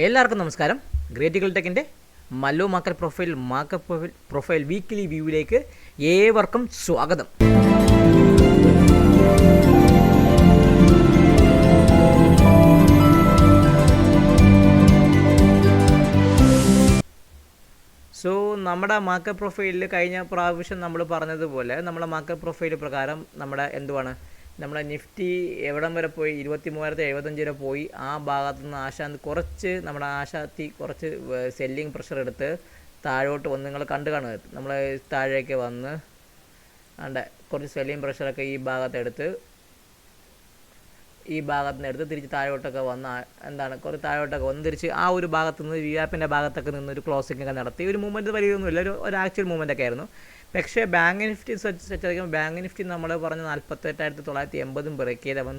എല്ലാവർക്കും നമസ്കാരം. ഗ്രേറ്റിക്കൽ ടെക്കിന്റെ മല്ലു മാക്കൽ പ്രൊഫൈൽ മാക്കൽ പ്രൊഫൈൽ പ്രൊഫൈൽ വീക്കിലി വ്യൂവിലേക്ക് ഏവർക്കും സ്വാഗതം. സോ നമ്മുടെ മാക്കർ പ്രൊഫൈലിൽ കഴിഞ്ഞ പ്രാവശ്യം നമ്മൾ പറഞ്ഞതുപോലെ നമ്മുടെ മാക്കർ പ്രൊഫൈൽ പ്രകാരം നമ്മുടെ എന്തുവാണ്? നമ്മുടെ നിഫ്റ്റി എവിടം വരെ പോയി? ഇരുപത്തി മൂവായിരത്തി എഴുപത്തഞ്ച് വരെ പോയി. ആ ഭാഗത്തു നിന്ന് ആശാന്ത് കുറച്ച് നമ്മുടെ ആശാത്തി കുറച്ച് സെല്ലിങ് പ്രഷർ എടുത്ത് താഴോട്ട് വന്ന് നിങ്ങൾ കണ്ടു കാണുക. നമ്മൾ താഴേക്ക് വന്ന് അണ്ട് കുറച്ച് സെല്ലിങ് പ്രഷറൊക്കെ ഈ ഭാഗത്തെടുത്ത് ഈ ഭാഗത്ത് നിന്ന് എടുത്ത് തിരിച്ച് താഴോട്ടൊക്കെ വന്ന് എന്താണ് കുറച്ച് താഴോട്ടൊക്കെ വന്ന് തിരിച്ച് ആ ഒരു ഭാഗത്ത് നിന്ന് വി ആപ്പിന്റെ ഭാഗത്തൊക്കെ നിന്ന് ഒരു ക്ലോസിംഗ് ഒക്കെ നടത്തി. ഒരു മൂവ്മെന്റ് വലിയൊന്നുമില്ല ഒരു ഒരു ആക്ച്വൽ മൂവ്മെന്റ് ഒക്കെ ആയിരുന്നു. പക്ഷേ ബാങ്ക് നിഫ്റ്റി സെറ്റ് ആയിരിക്കും ബാങ്ക് നിഫ്റ്റി നമ്മൾ പറഞ്ഞ നാൽപ്പത്തെട്ടായിരത്തി തൊള്ളായിരത്തി എൺപതും ബ്രേക്ക് ചെയ്ത് അവൻ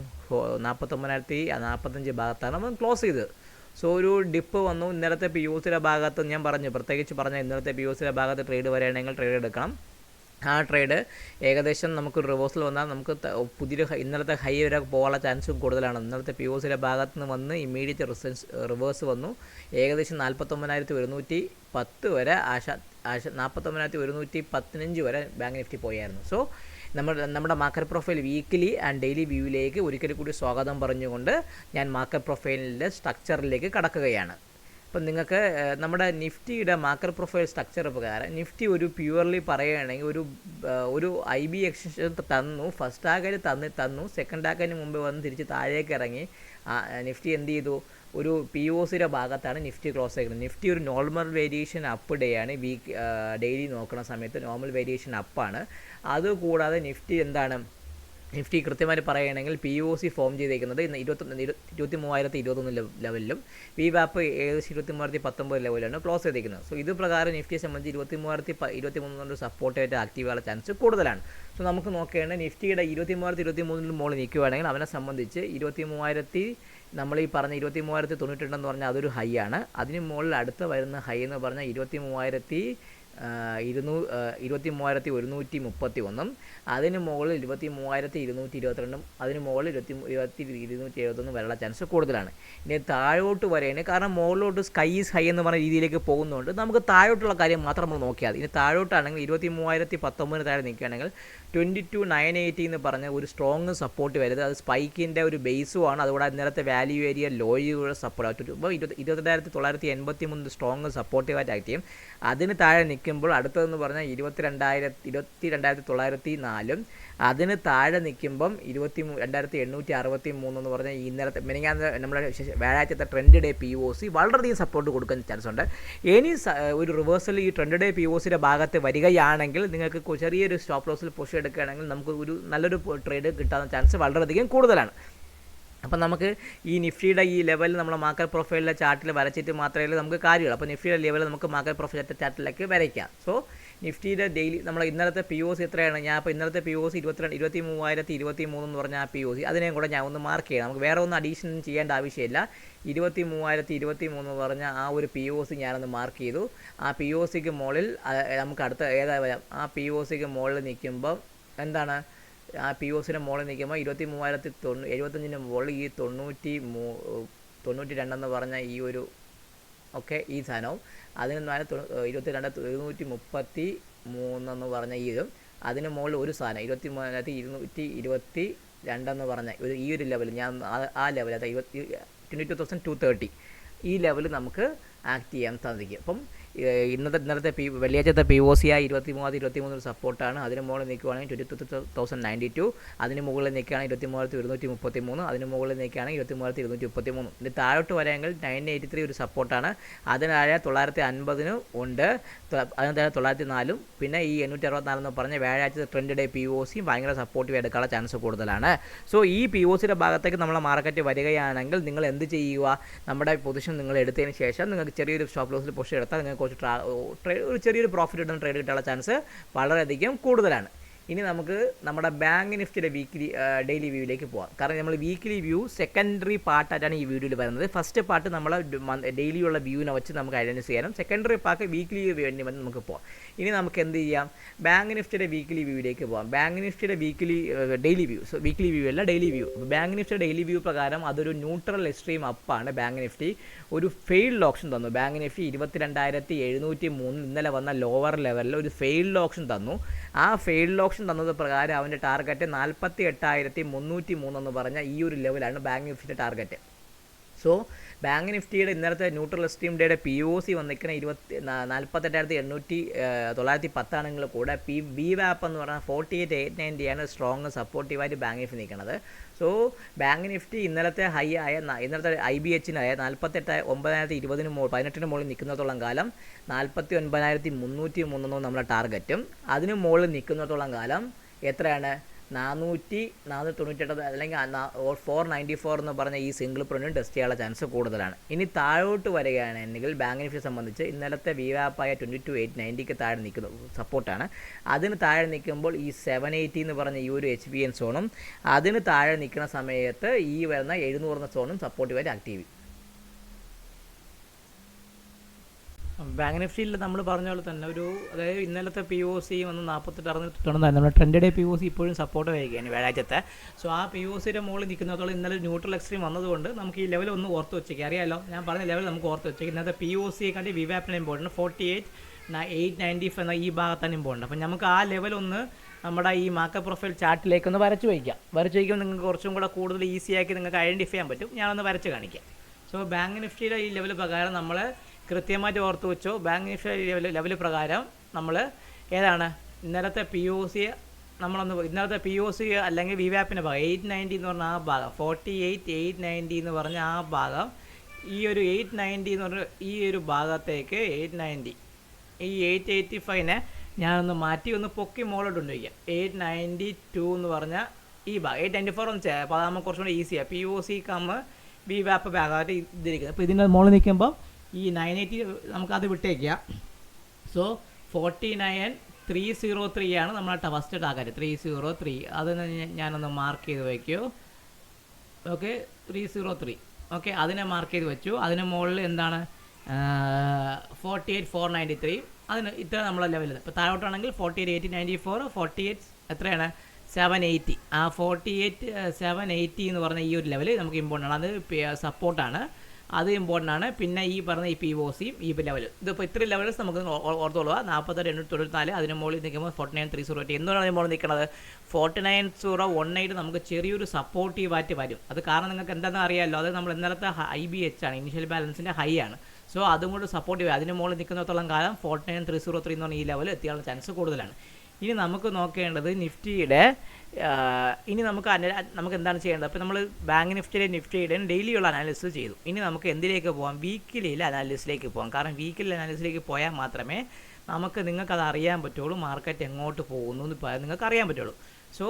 നാൽപ്പത്തൊമ്പതിനായിരത്തി നാൽപ്പത്തഞ്ച് ഭാഗത്താണ് അവൻ ക്ലോസ് ചെയ്തത്. സോ ഒരു ഡിപ്പ് വന്നു. ഇന്നലത്തെ പി യു സിയുടെ ഭാഗത്ത് ഞാൻ പറഞ്ഞു പ്രത്യേകിച്ച് പറഞ്ഞ ഇന്നലത്തെ പി യു സിയുടെ ഭാഗത്ത് ട്രേഡ് വരികയാണെങ്കിൽ ട്രേഡ് എടുക്കണം. ആ ട്രേഡ് ഏകദേശം നമുക്ക് റിവേഴ്സൽ വന്നാൽ നമുക്ക് പുതിയ പുതിയൊരു ഇന്നലത്തെ ഹൈ വരെ പോകാനുള്ള ചാൻസും കൂടുതലാണ്. ഇന്നലത്തെ പി ഒ സിയുടെ ഭാഗത്ത് നിന്ന് വന്ന് ഇമ്മീഡിയറ്റ് റിസൻസ് റിവേഴ്സ് വന്നു. ഏകദേശം നാൽപ്പത്തൊമ്പതിനായിരത്തി ഒരുന്നൂറ്റി പത്ത് വരെ ആശ നാൽപ്പത്തൊമ്പതിനായിരത്തി ഒരുന്നൂറ്റി പതിനഞ്ച് വരെ ബാങ്ക് നിഫ്റ്റി പോയായിരുന്നു. സോ നമ്മൾ നമ്മുടെ market profile weekly and daily വ്യൂവിലേക്ക് ഒരിക്കൽ കൂടി സ്വാഗതം പറഞ്ഞുകൊണ്ട് ഞാൻ മാർക്കറ്റ് പ്രൊഫൈലിന്റെ സ്ട്രക്ചറിലേക്ക് കടക്കുകയാണ്. അപ്പം നിങ്ങൾക്ക് നമ്മുടെ നിഫ്റ്റിയുടെ മാർക്കർ പ്രൊഫൈൽ സ്ട്രക്ചർ പ്രകാരം നിഫ്റ്റി ഒരു പ്യുവർലി പറയുകയാണെങ്കിൽ ഒരു ഒരു ഐ ബി എക്സ്റ്റൻഷൻ തന്നു ഫസ്റ്റ് ടാഗിൽ തന്നി തന്നു സെക്കൻഡ് ടാഗിന് മുമ്പ് വന്ന് തിരിച്ച് താഴേക്ക് ഇറങ്ങി നിഫ്റ്റി എന്ത് ചെയ്തു? ഒരു പി ഒ സിയുടെ ഭാഗത്താണ് നിഫ്റ്റി ക്ലോസ് ആയിരിക്കുന്നത്. നിഫ്റ്റി ഒരു നോർമൽ വേരിയേഷൻ അപ്പ് ഡേ ആണ്. വീക്ക് ഡെയിലി നോക്കുന്ന സമയത്ത് നോർമൽ വേരിയേഷൻ അപ്പാണ് അതുകൂടാതെ നിഫ്റ്റി എന്താണ്? നിഫ്റ്റി കൃത്യമായിട്ട് പറയുകയാണെങ്കിൽ പി ഒ സി ഫോം ചെയ്തേക്കുന്നത് ഇന്ന് ഇരുപത്തൊന്ന് ഇരുപത്തി മൂവായിരത്തി ഇരുപത്തൊന്ന് ലെവലിലും വി വാപ്പ് ഏകദേശം ഇരുപത്തി മൂവായിരത്തി പത്തൊമ്പത് ലെവലിലാണ് ക്ലോസ് ചെയ്തേക്കുന്നത്. സോ ഇത് പ്രകാരം നിഫ്റ്റിയെ സംബന്ധിച്ച് ഇരുപത്തി മൂവായിരത്തി ഇരുപത്തി മൂന്നിനൊരു സപ്പോർട്ടായിട്ട് ആക്റ്റീവ് ആകാനുള്ള ചാൻസ് കൂടുതലാണ്. സോ നമുക്ക് നോക്കുകയാണെങ്കിൽ നിഫ്റ്റിയുടെ ഇരുപത്തി മൂവായിരത്തി ഇരുപത്തി മൂന്നിന് മുകളിൽ നിൽക്കുകയാണെങ്കിൽ അവനെ സംബന്ധിച്ച് ഇരുപത്തി മൂവായിരത്തി നമ്മൾ ഈ പറഞ്ഞ ഇരുപത്തി മൂവായിരത്തി തൊണ്ണൂറ്റെട്ടെന്ന് പറഞ്ഞാൽ അതൊരു ഹൈ ആണ്. അതിന് മുകളിൽ അടുത്ത് വരുന്ന ഹൈ എന്ന് പറഞ്ഞാൽ ഇരുപത്തി മൂവായിരത്തി ഇരുന്നൂ ഇരുപത്തി മൂവായിരത്തി ഒരുന്നൂറ്റി മുപ്പത്തി ഒന്നും അതിന് മുകളിൽ ഇരുപത്തി മൂവായിരത്തി ഇരുന്നൂറ്റി ഇരുപത്തിരണ്ടും അതിന് മുകളിൽ ഇരുപത്തി ഇരുപത്തി ഇരുന്നൂറ്റി എഴുപത്തൊന്നും വരാനുള്ള ചാൻസ് കൂടുതലാണ്. ഇനി താഴോട്ട് വരെയാണ് കാരണം മുകളിലോട്ട് സ്കൈ ഈസ് ഹൈ എന്ന് പറഞ്ഞ രീതിയിലേക്ക് പോകുന്നതുകൊണ്ട് നമുക്ക് താഴോട്ടുള്ള കാര്യം മാത്രം നമ്മൾ നോക്കിയാൽ ഇനി താഴോട്ടാണെങ്കിൽ ഇരുപത്തി മൂവായിരത്തി പത്തൊമ്പതിന് താഴെ നിൽക്കുകയാണെങ്കിൽ ട്വന്റി ടു നയൻ എയ്റ്റി എന്ന് പറഞ്ഞ ഒരു സ്ട്രോങ് സപ്പോർട്ട് വരുന്നത്. അത് സ്പൈക്കിന്റെ ഒരു ബേസും ആണ്. അതുകൂടാതെ ഇന്നലത്തെ വാല്യൂ ഏരിയ ലോയുടെ സപ്പോർട്ട് ഇപ്പോൾ ഇരുപത്തി ഇരുപത്തിരണ്ടായിരത്തി തൊള്ളായിരത്തി എൺപത്തി മൂന്ന് സ്ട്രോങ് സപ്പോർട്ടീവായിട്ട് ആക്ട് ചെയ്യും. അതിന് താഴെ നിൽക്കുമ്പോൾ അടുത്തതെന്ന് പറഞ്ഞാൽ ഇരുപത്തി രണ്ടായിരത്തി ഇരുപത്തി രണ്ടായിരത്തി തൊള്ളായിരത്തി നാലും അതിന് താഴെ നിൽക്കുമ്പം ഇരുപത്തി രണ്ടായിരത്തി എണ്ണൂറ്റി അറുപത്തി മൂന്ന് എന്ന് പറഞ്ഞാൽ ഇന്നലത്തെ മെനിങ്ങാന്ന് നമ്മുടെ വ്യാഴാഴ്ചത്തെ trend day P O C വളരെയധികം സപ്പോർട്ട് കൊടുക്കുന്ന ചാൻസ് ഉണ്ട്. ഇനി ഒരു റിവേഴ്സൽ ഈ ട്രെൻഡ് ഡേ പി ഒ സിയുടെ ഭാഗത്ത് വരികയാണെങ്കിൽ നിങ്ങൾക്ക് ചെറിയൊരു സ്റ്റോപ്പ് ലോസിൽ പൊഷൻ എടുക്കുകയാണെങ്കിൽ നമുക്ക് ഒരു നല്ലൊരു ട്രേഡ് കിട്ടാൻ ചാൻസ് വളരെയധികം കൂടുതലാണ്. അപ്പം നമുക്ക് ഈ നിഫ്റ്റിയുടെ ഈ ലെവൽ നമ്മൾ മാർക്കറ്റ് പ്രൊഫൈലിലെ ചാർട്ടിൽ വരച്ചിട്ട് മാത്രമേ നമുക്ക് കാര്യമുള്ളൂ. അപ്പോൾ നിഫ്റ്റിയുടെ ലെവൽ നമുക്ക് മാർക്കറ്റ് പ്രൊഫൈലിന്റെ ചാർട്ടിലേക്ക് വരയ്ക്കാം. സോ നിഫ്റ്റിയുടെ ഡെയിലി നമ്മൾ ഇന്നലത്തെ പി ഒ സി എത്രയാണ്? ഞാൻ അപ്പോൾ ഇന്നലത്തെ പി ഒ സി ഇരുപത്തിരണ്ട് ഇരുപത്തി മൂവായിരത്തി ഇരുപത്തി മൂന്ന് എന്ന് പറഞ്ഞാൽ ആ പി ഒ സി അതിനെയും കൂടെ ഞാൻ ഒന്ന് മാർക്ക് ചെയ്യാം നമുക്ക് വേറെ ഒന്നും അഡീഷൻ ചെയ്യേണ്ട ആവശ്യമില്ല. ഇരുപത്തി മൂവായിരത്തി ഇരുപത്തി മൂന്ന് എന്ന് പറഞ്ഞ ആ ഒരു പി ഒ സി ഞാനൊന്ന് മാർക്ക് ചെയ്തു. ആ പി ഒ സിക്ക് മുകളിൽ നമുക്ക് അടുത്ത ഏതാ വരാം? ആ പി ഒ സിക്ക് മുകളിൽ നിൽക്കുമ്പം എന്താണ്? ആ പി ഒ സിന്റെ മുകളിൽ നിൽക്കുമ്പോൾ ഇരുപത്തി മൂവായിരത്തി തൊണ്ണൂ എഴുപത്തഞ്ചിന്റെ മുകളിൽ ഈ തൊണ്ണൂറ്റി മൂ തൊണ്ണൂറ്റി രണ്ടെന്ന് പറഞ്ഞ ഈ ഒരു ഒക്കെ ഈ സാധനവും. അതിന് നാല് ഇരുപത്തി രണ്ട് ഇരുന്നൂറ്റി മുപ്പത്തി മൂന്നെന്ന് പറഞ്ഞ ഈ ഇതും അതിന് മുകളിൽ ഒരു സാധനം. ഇരുപത്തി മൂന്നായിരത്തി ഇരുന്നൂറ്റി ഇരുപത്തി രണ്ടെന്ന് പറഞ്ഞ ഒരു ഈ ഒരു ലെവൽ ഞാൻ ആ ലെവൽ അതായത് ഇരുപത്തി twenty two thousand two thirty ഈ ലെവൽ നമുക്ക് ആക്ട് ചെയ്യാൻ സാധിക്കും. അപ്പം ഇന്നത്തെ ഇന്നലത്തെ പി വെള്ളിയാഴ്ചത്തെ പി ഒ സി ആയി ഇരുപത്തി മൂവായിരത്തി ഇരുപത്തി മൂന്ന് സപ്പോർട്ടാണ് അതിന് മുകളിൽ നിൽക്കുകയാണെങ്കിൽ twenty two thousand ninety two അതിന് മുകളിൽ നിൽക്കുകയാണെങ്കിൽ ഇരുപത്തി മൂവായിരത്തി ഇരുന്നൂറ്റി മുപ്പത്തി മൂന്ന് അതിന് മുകളിൽ നിൽക്കുകയാണെങ്കിൽ ഇരുപത്തി മൂവായിരത്തി ഇരുന്നൂറ്റി മുപ്പത്തി മൂന്ന് ഇതിന്റെ താഴോട്ട് വരാമെങ്കിൽ നയൻ എയ്റ്റി ത്രീ ഒരു സപ്പോർട്ടാണ് അതിന് താഴെ തൊള്ളായിരത്തി അൻപതിന് ഉണ്ട്. അതിന് താഴെ തൊള്ളായിരത്തി നാലും പിന്നെ ഈ എണ്ണൂറ്റി അറുപത്തിനാലെന്ന് പറഞ്ഞ വ്യാഴാഴ്ച ട്രെൻഡ് ഡേ പി ഒ സിയും ഭയങ്കര സപ്പോർട്ടീവ് എടുക്കാനുള്ള ചാൻസ് കൂടുതലാണ്. സോ ഈ പി ഒ സിയുടെ ഭാഗത്തേക്ക് നമ്മളെ മാർക്കറ്റ് വരികയാണെങ്കിൽ നിങ്ങൾ എന്ത് ചെയ്യുക? നമ്മുടെ പൊസിഷൻ നിങ്ങൾ എടുത്തതിന് ശേഷം നിങ്ങൾക്ക് ചെറിയൊരു സ്റ്റോപ്പ് ലോസിൽ പൊസിഷൻ എടുത്താൽ നിങ്ങൾക്ക് കുറച്ച് ട്രാ ഒരു ചെറിയൊരു പ്രോഫിറ്റ് കിട്ടുന്ന ട്രേഡ് കിട്ടാനുള്ള ചാൻസ് വളരെയധികം കൂടുതലാണ്. ഇനി നമുക്ക് നമ്മുടെ ബാങ്ക് നിഫ്റ്റിയുടെ വീക്ക്ലി ഡെയിലി വ്യൂവിലേക്ക് പോകാം കാരണം നമ്മൾ വീക്ക്ലി വ്യൂ സെക്കൻഡറി പാർട്ടായിട്ടാണ് ഈ വീഡിയോയിൽ വരുന്നത്. ഫസ്റ്റ് പാർട്ട് നമ്മൾ ഡെയിലിയുള്ള വ്യൂവിനെ വെച്ച് നമുക്ക് ഐഡന്റിഫൈ ചെയ്യാനും സെക്കൻഡറി പാർട്ട് വീക്ക്ലി വേണ്ടി വന്ന് നമുക്ക് പോകാം ഇനി നമുക്ക് എന്ത് ചെയ്യാം? ബാങ്ക് നിഫ്റ്റിയുടെ വീക്ക്ലി വ്യൂവിലേക്ക് പോകാം ബാങ്ക് നിഫ്റ്റിയുടെ weekly daily view so weekly view അല്ല ഡെയിലി വ്യൂ ബാങ്ക് നിഫ്റ്റിയുടെ ഡെയിലി വ്യൂ പ്രകാരം അതൊരു ന്യൂട്രൽ എക്സ്ട്രീം അപ്പാണ് ബാങ്ക് നിഫ്റ്റി ഒരു ഫെയിൽഡ് ഓപ്ഷൻ തന്നു. ബാങ്ക് നിഫ്റ്റി ഇരുപത്തിരണ്ടായിരത്തി എഴുന്നൂറ്റി മൂന്ന് ഇന്നലെ വന്ന ലോവർ ലെവലിൽ ഒരു ഫെയിൽഡ് ഓപ്ഷൻ തന്നു. ആ ഫെയിൽഡ് ഓപ്ഷൻ തന്നത് പ്രകാരം അവന്റെ ടാർഗറ്റ് നാൽപ്പത്തി എട്ടായിരത്തി മുന്നൂറ്റി മൂന്നെന്ന് പറഞ്ഞ ഈ ഒരു ലെവലാണ് ബാങ്ക് നിഫ്റ്റിയുടെ ടാർഗറ്റ് സോ ബാങ്ക് നിഫ്റ്റിയുടെ ഇന്നലത്തെ ന്യൂട്രൽ എസ്റ്റീം ഡേയുടെ പി ഒ സി വന്നിരിക്കുന്ന ഇരുപത്തി നാൽപ്പത്തെട്ടായിരത്തി എണ്ണൂറ്റി തൊള്ളായിരത്തി പത്താണെങ്കിൽ കൂടെ. പി ബി വാപ്പ് എന്ന് പറഞ്ഞാൽ ഫോർട്ടി എയ്റ്റ് എയ്റ്റ് നയന്റിയാണ് സ്ട്രോങ് സപ്പോർട്ടീവായിട്ട് ബാങ്ക് നിഫ്റ്റി നിൽക്കുന്നത്. സോ ബാങ്ക് നിഫ്റ്റി ഇന്നലത്തെ ഹൈ ആയ ഇന്നലത്തെ ഐ ബി എച്ചിനായ നാൽപ്പത്തെട്ട് ഒമ്പതിനായിരത്തി ഇരുപതിന് മുകളിൽ പതിനെട്ടിന് മുകളിൽ നിൽക്കുന്നിടത്തോളം കാലം നാൽപ്പത്തി ഒൻപതിനായിരത്തി മുന്നൂറ്റി മൂന്നോ നമ്മുടെ ടാർഗറ്റും അതിന് മുകളിൽ നിൽക്കുന്നിടത്തോളം കാലം എത്രയാണ്? നാനൂറ്റി നാനൂറ്റി തൊണ്ണൂറ്റെട്ട് അല്ലെങ്കിൽ ഫോർ നയന്റി ഫോർ എന്ന് പറഞ്ഞ ഈ സിംഗിൾ പ്രിന്റും ടെസ്റ്റ് ചെയ്യാനുള്ള ചാൻസ് കൂടുതലാണ്. ഇനി താഴോട്ട് വരികയാണെങ്കിൽ ബാങ്ക് നിഫ്റ്റി സംബന്ധിച്ച് ഇന്നലത്തെ വിവാപ്പായ ട്വന്റി ടു എയ്റ്റ് നയന്റിക്ക് താഴെ നിൽക്കുന്നു സപ്പോർട്ടാണ് അതിന് താഴെ നിൽക്കുമ്പോൾ ഈ സെവൻ എയ്റ്റി എന്ന് പറഞ്ഞ ഈ ഒരു എച്ച് ബി എൻ സോണും അതിന് താഴെ നിൽക്കുന്ന സമയത്ത് ഈ വരുന്ന എഴുന്നൂറ് എന്ന സോണും സപ്പോർട്ടീവായിട്ട് ആക്റ്റീവ് ചെയ്യും ബാങ്ക് നിഫ്റ്റിയിൽ നമ്മൾ പറഞ്ഞ പോലെ തന്നെ ഒരു അതായത് ഇന്നലത്തെ പി ഒ സി വന്ന് നാൽപ്പത്തെട്ട് അറുന്നൂറ്റൊന്നായിരുന്നു നമ്മുടെ trend day P O C ഇപ്പോഴും സപ്പോർട്ട് വരികയാണ് വ്യാഴാഴ്ചത്തെ. സോ ആ പി ഒ സിയുടെ മുകളിൽ നിൽക്കുന്നതോളം ഇന്നലെ ന്യൂട്രൽ എക്സ്ട്രീം വന്നതുകൊണ്ട് നമുക്ക് ഈ ലെവൽ ഒന്ന് ഓർത്ത് വെച്ചേക്കാം. അറിയാമല്ലോ ഞാൻ പറഞ്ഞ ലെവൽ നമുക്ക് ഓർത്ത് വെച്ചേക്കാം. ഇന്നത്തെ പി ഒ സിയെ കണ്ടി വിവാപ്പിന് important forty eight eight ninety five എന്ന ഈ ഭാഗത്താണ് ഇമ്പോർട്ടന്റ് അപ്പം നമുക്ക് ആ ലെവൽ ഒന്ന് നമ്മുടെ ഈ മാർക്കറ്റ് പ്രൊഫൈൽ ചാർട്ടിലേക്ക് ഒന്ന് വരച്ച് വയ്ക്കാം വരച്ച് വയ്ക്കുമ്പോൾ നിങ്ങൾക്ക് കുറച്ചും കൂടെ കൂടുതൽ ഈസിയാക്കി നിങ്ങൾക്ക് ഐഡന്റിഫൈ ചെയ്യാൻ പറ്റും. ഞാനൊന്ന് വരച്ച് കാണിക്കാം. സോ ബാങ്ക് നിഫ്റ്റിയുടെ ഈ ലെവൽ പ്രകാരം നമ്മൾ കൃത്യമായിട്ട് ഓർത്ത് വെച്ചു. ബാങ്ക് നിക്ഷേപ ലെവൽ ലെവൽ പ്രകാരം നമ്മൾ ഏതാണ്? ഇന്നലത്തെ പി ഒ സി നമ്മളൊന്ന് ഇന്നലത്തെ പി ഒ സി അല്ലെങ്കിൽ വി വാപ്പിന്റെ ഭാഗം. എയ്റ്റ് നയന്റി എന്ന് പറഞ്ഞ ആ ഭാഗം. ഫോർട്ടി എയ്റ്റ് എയ്റ്റ് നയന്റി എന്ന് പറഞ്ഞ ആ ഭാഗം. ഈ ഒരു എയ്റ്റ് നയന്റി എന്ന് പറഞ്ഞ ഈ ഒരു ഭാഗത്തേക്ക് എയ്റ്റ് നയന്റി ഈ എയ്റ്റ് എയ്റ്റി ഫൈവിനെ ഞാനൊന്ന് മാറ്റി ഒന്ന് പൊക്കി മുകളിലോട്ട് കൊണ്ടുപോയിക്കാം എയ്റ്റ് നയന്റി ടു എന്ന് പറഞ്ഞ ഈ ഭാഗം. എയ്റ്റ് നയന്റി ഫോർ എന്ന് വെച്ചാൽ അപ്പോൾ അതാകുമ്പോൾ കുറച്ചും കൂടി ഈസിയാണ് പി ഒ സി കമ്മ് ബി വാപ്പ് ഭാഗമായിട്ട് ഇതിരിക്കുന്നത്. അപ്പോൾ ഇതിന്റെ മുകളിൽ നിൽക്കുമ്പോൾ ഈ നയൻ എയ്റ്റി നമുക്കത് വിട്ടേക്കുക. So forty nine three zero three ആണ് നമ്മളെ first target three zero three അത് ഞാനൊന്ന് മാർക്ക് ചെയ്ത് വയ്ക്കൂ okay three zero three okay അതിനെ മാർക്ക് ചെയ്ത് വെച്ചു. അതിന് മുകളിൽ എന്താണ്? Forty eight four ninety three അതിന് ഇത്ര നമ്മളെ ലെവലിൽ ഇപ്പോൾ താഴോട്ടാണെങ്കിൽ forty eight eighty ninety four forty eight എത്രയാണ്? സെവൻ എയ്റ്റി ആ ഫോർട്ടി എയ്റ്റ് സെവൻ എയ്റ്റി എന്ന് പറഞ്ഞ ഈ ഒരു ലെവൽ നമുക്ക് ഇമ്പോർട്ടന്റ് ആണ്. അത് സപ്പോർട്ടാണ് അത് ഇമ്പോർട്ടന്റ് ആണ്. പിന്നെ ഈ പറഞ്ഞ ഈ പി ഒ സിയും ഈ ലെവൽ ഇതിപ്പോൾ ഇത്രയും ലെവൽസ് നമുക്ക് ഓർത്തോളുക നാൽപ്പത്തെട്ട് എണ്ണൂറ്റി തൊണ്ണൂറ്റിനാല് അതിന് മുകളിൽ നിൽക്കുമ്പോൾ forty nine three zero eight എന്തുകൊണ്ടാണ് മുകളിൽ നിൽക്കുന്നത് forty nine zero one eight നമുക്ക് ചെറിയൊരു സപ്പോർട്ടീവായിട്ട് വരും. അത് കാരണം നിങ്ങൾക്ക് എന്താണെന്ന് അറിയാമല്ലോ അത് നമ്മൾ ഇന്നലത്തെ ഐ ബി എച്ച് ആണ്. ഇനിഷ്യൽ ബാലൻസിന്റെ ഹൈ ആണ്. സോ അതും കൂടി സപ്പോർട്ടീവ് അതിന് മുകളിൽ നിൽക്കുന്നിടത്തോളം കാലം forty nine three zero three എന്ന് പറഞ്ഞ ഈ ലെവൽ എത്തിയാനുള്ള ചാൻസ് കൂടുതലാണ്. ഇനി നമുക്ക് നോക്കേണ്ടത് നിഫ്റ്റിയുടെ ഇനി നമുക്ക് നമുക്ക് എന്താണ് ചെയ്യേണ്ടത്? അപ്പോൾ നമ്മൾ ബാങ്ക് നിഫ്റ്റിയുടെ നിഫ്റ്റിയുടെ ഡെയിലിയുള്ള അനാലിസിസ് ചെയ്തു. ഇനി നമുക്ക് എന്തിലേക്ക് പോകാം വീക്കിലിയിലെ അനാലിസിലേക്ക് പോകാം കാരണം വീക്കിലി അനാലിസിലേക്ക് പോയാൽ മാത്രമേ നമുക്ക് നിങ്ങൾക്ക് അത് അറിയാൻ പറ്റുള്ളൂ മാർക്കറ്റ് എങ്ങോട്ട് പോകുന്നു എന്ന് പറയാൻ നിങ്ങൾക്ക് അറിയാൻ പറ്റുള്ളൂ. സോ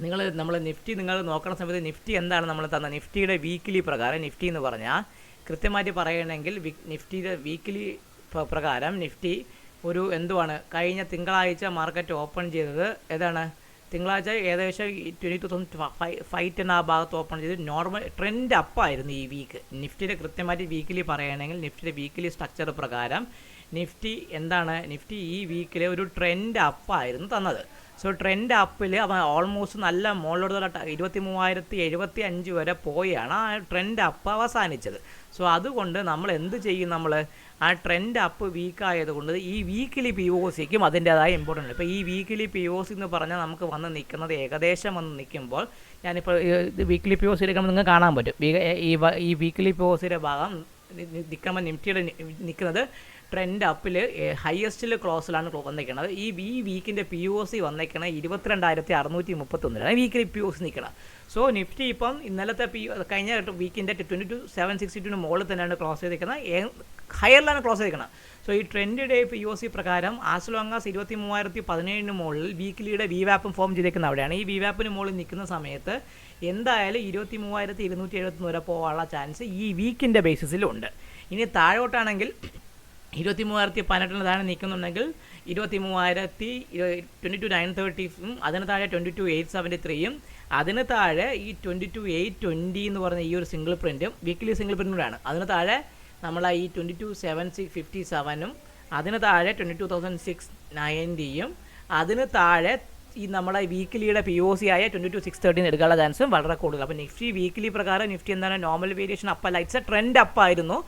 നിങ്ങൾ നമ്മൾ നിഫ്റ്റി നിങ്ങൾ നോക്കുന്ന സമയത്ത് നിഫ്റ്റി എന്താണ് നമ്മൾ തന്ന? നിഫ്റ്റിയുടെ വീക്കിലി പ്രകാരം നിഫ്റ്റി എന്ന് പറഞ്ഞാൽ കൃത്യമായിട്ട് പറയണമെങ്കിൽ നിഫ്റ്റിയുടെ വീക്കിലി പ്ര- പ്രകാരം നിഫ്റ്റി ഒരു എന്തുവാണ്? കഴിഞ്ഞ തിങ്കളാഴ്ച മാർക്കറ്റ് ഓപ്പൺ ചെയ്തത് ഏതാണ്? തിങ്കളാഴ്ച ഏകദേശം twenty two thousand five ten ആ ഭാഗത്ത് ഓപ്പൺ ചെയ്ത് നോർമൽ ട്രെൻഡ് അപ്പായിരുന്നു ഈ വീക്ക് നിഫ്റ്റിയുടെ കൃത്യമായിട്ട് വീക്കിലി പറയുകയാണെങ്കിൽ നിഫ്റ്റിയുടെ വീക്കിലി സ്ട്രക്ചർ പ്രകാരം നിഫ്റ്റി എന്താണ്? നിഫ്റ്റി ഈ വീക്കിലെ ഒരു ട്രെൻഡ് അപ്പായിരുന്നു തന്നത്. സോ ട്രെൻഡ് അപ്പിൽ അവൻ ഓൾമോസ്റ്റ് നല്ല മുകളിലോട്ട് ഇരുപത്തി മൂവായിരത്തി എഴുപത്തി അഞ്ച് വരെ പോയാണ് ആ ട്രെൻഡ് അപ്പ് അവസാനിച്ചത്. സോ അതുകൊണ്ട് നമ്മൾ എന്ത് ചെയ്യും നമ്മൾ? ആ ട്രെൻഡ് അപ്പ് വീക്ക് ആയതുകൊണ്ട് ഈ വീക്കിലി പി ഒ സിക്കും അതിന്റേതായ ഇമ്പോർട്ടന്റ് ഇപ്പോൾ ഈ വീക്കിലി പി ഒ സി എന്ന് പറഞ്ഞാൽ നമുക്ക് വന്ന് നിൽക്കുന്നത് ഏകദേശം വന്ന് നിൽക്കുമ്പോൾ ഞാനിപ്പോൾ വീക്കിലി പി ഒ സി എടുക്കുമ്പോൾ നിങ്ങൾക്ക് കാണാൻ പറ്റും. ഈ വീക്കിലി പി ഒ സിയുടെ ഭാഗം നിൽക്കുമ്പോൾ നിഫ്റ്റിയുടെ നിൽക്കുന്നത് ട്രെൻഡ് അപ്പിൽ ഹയസ്റ്റിൽ ക്ലോസിലാണ് വന്നേക്കുന്നത് ഈ ഈ വീക്കിന്റെ പി ഒ സി വന്നിരിക്കുന്നത് ഇരുപത്തിരണ്ടായിരത്തി അറുന്നൂറ്റി മുപ്പത്തൊന്നിലാണ് വീക്കിലെ പി ഒ സി നിൽക്കണം സോ നിഫ്റ്റി ഇപ്പം ഇന്നലത്തെ പി കഴിഞ്ഞ വീക്കിന്റെ ട്വന്റി ടു സെവൻ സിക്സ്റ്റി ടുവിന് മുകളിൽ തന്നെയാണ് ക്ലോസ് ചെയ്തിരിക്കുന്നത് ഹയറിലാണ് ക്ലോസ് ചെയ്തിരിക്കുന്നത് സോ ഈ trend day P O C പ്രകാരം ആസ്ലോങ്ങാസ് ലോങ് ആസ് ഇരുപത്തി മൂവായിരത്തി പതിനേഴിന് മുകളിൽ വീക്കിലിയുടെ വി വാപ്പും ഫോം ചെയ്തിരിക്കുന്ന അവിടെയാണ്. ഈ വി വാപ്പിന് മുകളിൽ നിൽക്കുന്ന സമയത്ത് എന്തായാലും ഇരുപത്തി മൂവായിരത്തി ഇരുന്നൂറ്റി എഴുപത്തി വരെ പോകാനുള്ള ചാൻസ് ഈ വീക്കിന്റെ ബേസിസിലുണ്ട് ഇനി താഴോട്ടാണെങ്കിൽ ഇരുപത്തി മൂവായിരത്തി പതിനെട്ടിന് താഴെ നിൽക്കുന്നുണ്ടെങ്കിൽ ഇരുപത്തി മൂവായിരത്തി ട്വന്റി ടു നയൻ തേർട്ടീസും അതിന് താഴെ ട്വന്റി ടു എയ്റ്റ് സെവന്റി ത്രീയും അതിന് താഴെ ഈ ട്വന്റി ടു എയ്റ്റ് ട്വന്റി എന്ന് പറഞ്ഞ ഈ ഒരു സിംഗിൾ പ്രിന്റും വീക്കിലി സിംഗിൾ പ്രിന്റുമാണ് അതിന് താഴെ നമ്മൾ ഈ twenty two seven six fifty സെവനും അതിന് താഴെ ട്വന്റി ടു തൗസൻഡ് സിക്സ് നയന്റിയും അതിന് താഴെ ഈ നമ്മളെ വീക്കിലിയുടെ പി ഒ സി ആയ ട്വന്റി ടു സിക്സ് തേർട്ടീൻ എടുക്കാനുള്ള ചാൻസും വളരെ കൂടുതൽ. അപ്പോൾ നിഫ്റ്റി വീക്കിലി പ്രകാരം നിഫ്റ്റി എന്താണ് നോർമൽ വേരിയേഷൻ അപ്പല്ല ഇറ്റ്സ് എ ട്രെൻഡ് അപ്പായിരുന്നു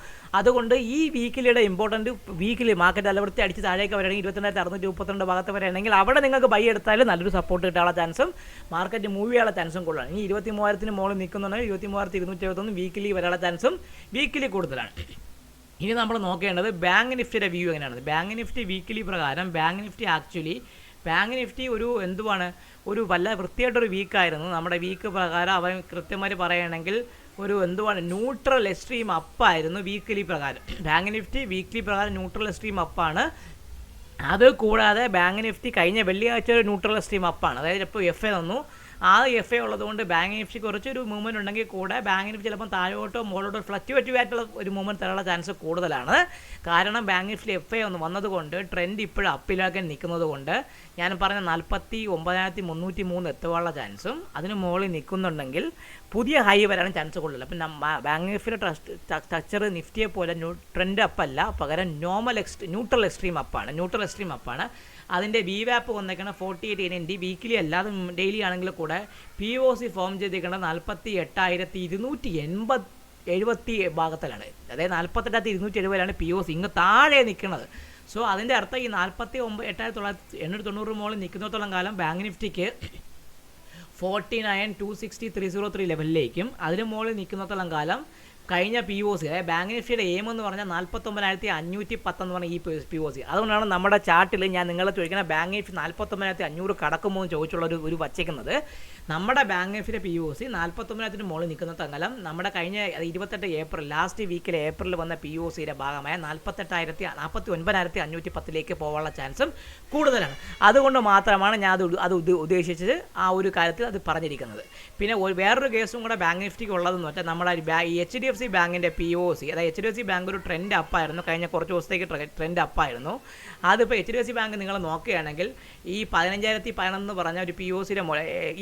അതുകൊണ്ട് ഈ വീക്കിലിയുടെ ഇമ്പോർട്ടന്റ് വീക്കിലി മാർക്കറ്റ് അലവൃത്തി അടിച്ച് താഴേക്ക് വരികയാണെങ്കിൽ ഇരുപത്തിരണ്ടായിരത്തി അറുന്നൂറ്റി മുപ്പത്തിരണ്ട് ഭാഗത്ത് വരികയാണെങ്കിൽ അവിടെ നിങ്ങൾക്ക് ബൈ എടുത്താൽ നല്ലൊരു സപ്പോർട്ട് കിട്ടാനുള്ള ചാൻസും മാർക്കറ്റ് മൂവ് ചെയ്യാനുള്ള ചാൻസും കൂടുതലാണ്. ഈ ഇരുപത്തി മൂവായിരത്തിന് മുകളിൽ നിൽക്കുന്നുണ്ടെങ്കിൽ ഇരുപത്തി മൂവായിരത്തി ഇരുന്നൂറ്റി എഴുപത്തൊന്ന് വീക്കിലി വരാനുള്ള ചാൻസും വീക്കിലി കൂടുതലാണ്. ഇനി നമ്മൾ നോക്കേണ്ടത് ബാങ്ക് നിഫ്റ്റിയുടെ വ്യൂ എങ്ങനെയാണ്? ബാങ്ക് നിഫ്റ്റി വീക്കിലി പ്രകാരം Bank Nifty actually Bank Nifty ഒരു എന്തുവാണ്? ഒരു വല്ല വൃത്തിയായിട്ടൊരു വീക്കായിരുന്നു. നമ്മുടെ വീക്ക് പ്രകാരം അവൻ കൃത്യമായി പറയുകയാണെങ്കിൽ ഒരു എന്തുവാണ്? ന്യൂട്രൽ എക്സ്ട്രീം അപ്പായിരുന്നു വീക്കിലി പ്രകാരം. ബാങ്ക് നിഫ്റ്റി വീക്കിലി പ്രകാരം ന്യൂട്രൽ എക്സ്ട്രീം അപ്പാണ് അത് കൂടാതെ ബാങ്ക് നിഫ്റ്റി കഴിഞ്ഞ വെള്ളിയാഴ്ച ഒരു ന്യൂട്രൽ എക്സ്ട്രീം അപ്പാണ് അതായത് ഇപ്പോൾ എഫ് എ തന്നു ആ എഫ് എ ഉള്ളതുകൊണ്ട് ബാങ്ക് സി കുറച്ചൊരു മൂവ്മെന്റ് ഉണ്ടെങ്കിൽ കൂടെ ബാങ്ക് നിഫ്റ്റി താഴോട്ടോ മുകളിലോട്ടോ ഫ്ലക്ച്വേറ്റീവ് ആയിട്ടുള്ള ഒരു മൂവ്മെന്റ് തരാനുള്ള ചാൻസ് കൂടുതലാണ്. കാരണം ബാങ്ക് നിഫ്റ്റി എഫ് എ ഒന്ന് വന്നതുകൊണ്ട് ട്രെൻഡ് ഇപ്പോഴും അപ്പിലാക്കാൻ നിൽക്കുന്നത് കൊണ്ട് ഞാൻ പറഞ്ഞ നാൽപ്പത്തി ഒമ്പതിനായിരത്തി മുന്നൂറ്റി മൂന്ന് എത്തുവാനുള്ള ചാൻസും അതിന് മുകളിൽ നിൽക്കുന്നുണ്ടെങ്കിൽ പുതിയ ഹൈ വരാനും ചാൻസ് കൂടുതലില്ല അപ്പം ബാങ്ക് നിഫ്റ്റിയുടെ ട്രസ്റ്റ് ടച്ചർ നിഫ്റ്റിയെ പോലെ ന്യൂ ട്രെൻഡ് അപ്പല്ല പകരം നോർമൽ എക്സ്ട്രീ ന്യൂട്രൽ എക്സ്ട്രീം അപ്പാണ് ന്യൂട്രൽ എക്സ്ട്രീം അപ്പാണ് അതിന്റെ വി വാപ്പ് വന്നേക്കണം forty eight N D weekly അല്ലാതെ ഡെയിലി ആണെങ്കിൽ കൂടെ പി ഒ സി ഫോം ചെയ്തേക്കുന്നത് നാൽപ്പത്തി എട്ടായിരത്തി ഇരുന്നൂറ്റി എൺപത് എഴുപത്തി ഭാഗത്തിലാണ്. അതായത് നാൽപ്പത്തെട്ടായിരത്തി ഇരുന്നൂറ്റി എഴുപതിലാണ് പി ഒ സി ഇങ്ങ് താഴെ നിൽക്കുന്നത് സോ അതിന്റെ അർത്ഥം ഈ നാൽപ്പത്തി ഒമ്പത് എട്ടായിരത്തി തൊള്ളായിരത്തി എണ്ണൂറ്റി തൊണ്ണൂറ് മുകളിൽ നിൽക്കുന്നിടത്തോളം കാലം bank നിഫ്റ്റിക്ക് forty nine two sixty three zero three ലെവലിലേക്കും. അതിന് മുകളിൽ നിൽക്കുന്നത്തോളം കാലം കഴിഞ്ഞ പി ഒ സി അതായത് ബാങ്ക് നിഫ്റ്റിയുടെ എയിം എന്ന് പറഞ്ഞാൽ നാൽപ്പത്തൊമ്പതിനായിരത്തി അഞ്ഞൂറ്റി പത്തെന്ന് പറഞ്ഞ ഈ പി ഒ സി അതുകൊണ്ടാണ് നമ്മുടെ ചാർട്ടിൽ ഞാൻ നിങ്ങളെ ചോദിക്കുന്ന ബാങ്ക് നിഫ്റ്റി നാൽപ്പത്തൊമ്പതിനായിരത്തി അഞ്ഞൂറ് കടക്കുമോ എന്ന് ചോദിച്ചുള്ള ഒരു ഒരു വച്ചേക്കുന്നത് നമ്മുടെ ബാങ്ക് നിഫ്റ്റിയുടെ പി ഒ സി നാൽപ്പത്തൊമ്പതിനായിരത്തിന് മുകളിൽ നിൽക്കുന്ന തങ്ങലം നമ്മുടെ കഴിഞ്ഞ ഇരുപത്തെട്ട് ഏപ്രിൽ ലാസ്റ്റ് വീക്കിൽ ഏപ്രിൽ വന്ന പി ഒ സിയുടെ ഭാഗമായ നാൽപ്പത്തെട്ടായിരത്തി നാൽപ്പത്തി ഒൻപതിനായിരത്തി അഞ്ഞൂറ്റി പത്തിലേക്ക് പോകാനുള്ള ചാൻസും കൂടുതലാണ്. അതുകൊണ്ട് മാത്രമാണ് ഞാൻ അത് അത് ഉദ്ദേശിച്ച് ആ ഒരു കാര്യത്തിൽ അത് പറഞ്ഞിരിക്കുന്നത്. പിന്നെ വേറൊരു കേസും കൂടെ ബാങ്ക് നിഫ്റ്റിക്ക് ഉള്ളതെന്ന് വെച്ചാൽ നമ്മുടെ എച്ച് ഡി എഫ് സി ബാങ്കിന്റെ പി ഒ സി അതായത് H D F C Bank ഒരു ട്രെൻഡ് അപ്പായിരുന്നു കഴിഞ്ഞ കുറച്ച് ദിവസത്തേക്ക് ട്രെൻഡ് അപ്പായിരുന്നു അതിപ്പോൾ H D F C Bank നിങ്ങൾ നോക്കുകയാണെങ്കിൽ ഈ പതിനഞ്ചായിരത്തി പതിനൊന്ന് പറഞ്ഞ ഒരു പി ഒ സിയുടെ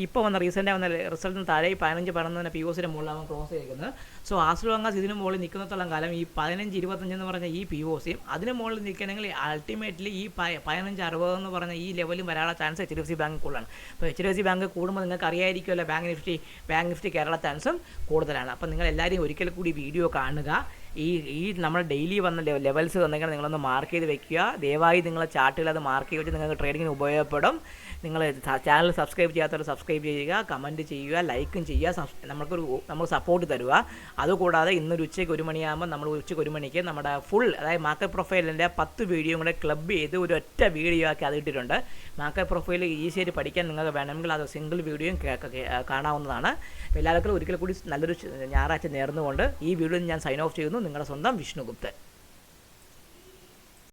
ഇപ്പോൾ വന്ന റീസെന്റ് വന്ന റിസൾട്ടിന് താഴെ ഈ പതിനഞ്ച് പതിനൊന്ന് പി ഒ സിയുടെ മുകളിലാണ് ക്രോസ് ചെയ്തിരിക്കുന്നത്. സോ ആസ്ട്രോങ്ങാസ് ഇതിന് മുകളിൽ നിൽക്കുന്നത്തോളം കാലം ഈ പതിനഞ്ച് ഇരുപത്തഞ്ച് എന്ന് പറഞ്ഞ ഈ പി ഒ സിയും അതിന് മുകളിൽ നിൽക്കണമെങ്കിൽ അൾട്ടിമേറ്റ്ലി ഈ പതിനഞ്ച് അറുപത് എന്ന് പറഞ്ഞ ഈ ലെവലും വരാനുള്ള chance H D F C Bank കൂടുതലാണ്. അപ്പോൾ H D F C Bank കൂടുമ്പോൾ നിങ്ങൾക്ക് അറിയായിരിക്കുമല്ലോ ബാങ്ക് നിഫ്റ്റി ബാങ്ക് നിഫ്റ്റി കേരള ചാൻസും കൂടുതലാണ്. അപ്പോൾ നിങ്ങൾ എല്ലാവരും ഒരിക്കൽ കൂടി വീഡിയോ കാണുക. ഈ ഈ നമ്മൾ ഡെയിലി വന്ന ലെവൽസ് വന്നെങ്കിൽ നിങ്ങളൊന്ന് മാർക്ക് ചെയ്ത് വെക്കുക. ദയവായി നിങ്ങളെ ചാർട്ടിൽ അത് മാർക്ക് ചെയ്ത് നിങ്ങൾക്ക് ട്രേഡിങ്ങിന് ഉപയോഗപ്പെടും. നിങ്ങൾ ചാനൽ സബ്സ്ക്രൈബ് ചെയ്യാത്തവർ സബ്സ്ക്രൈബ് ചെയ്യുക കമന്റ് ചെയ്യുക ലൈക്കും ചെയ്യുക നമുക്കൊരു നമുക്ക് സപ്പോർട്ട് തരുക. അതുകൂടാതെ ഇന്നൊരു ഉച്ചയ്ക്ക് ഒരു മണിയാകുമ്പോൾ നമ്മൾ ഉച്ചയ്ക്ക് ഒരു മണിക്ക് നമ്മുടെ ഫുൾ അതായത് മാർക്കറ്റ് പ്രൊഫൈലിന്റെ പത്ത് വീഡിയോ കൂടെ ക്ലബ് ചെയ്ത് ഒരു ഒറ്റ വീഡിയോ ആക്കി അത് ഇട്ടിട്ടുണ്ട്. മാർക്കറ്റ് പ്രൊഫൈൽ ഈസിയായിട്ട് പഠിക്കാൻ നിങ്ങൾക്ക് വേണമെങ്കിൽ അത് സിംഗിൾ വീഡിയോയും കാണാവുന്നതാണ്. എല്ലാവർക്കും ഒരിക്കൽ കൂടി നല്ലൊരു ഞായറാഴ്ച നേർന്നുകൊണ്ട് ഈ വീഡിയോ ഞാൻ സൈൻ ഓഫ് ചെയ്യുന്നു. విష్ణు నింగళ సొందం విష్ణుగుప్తే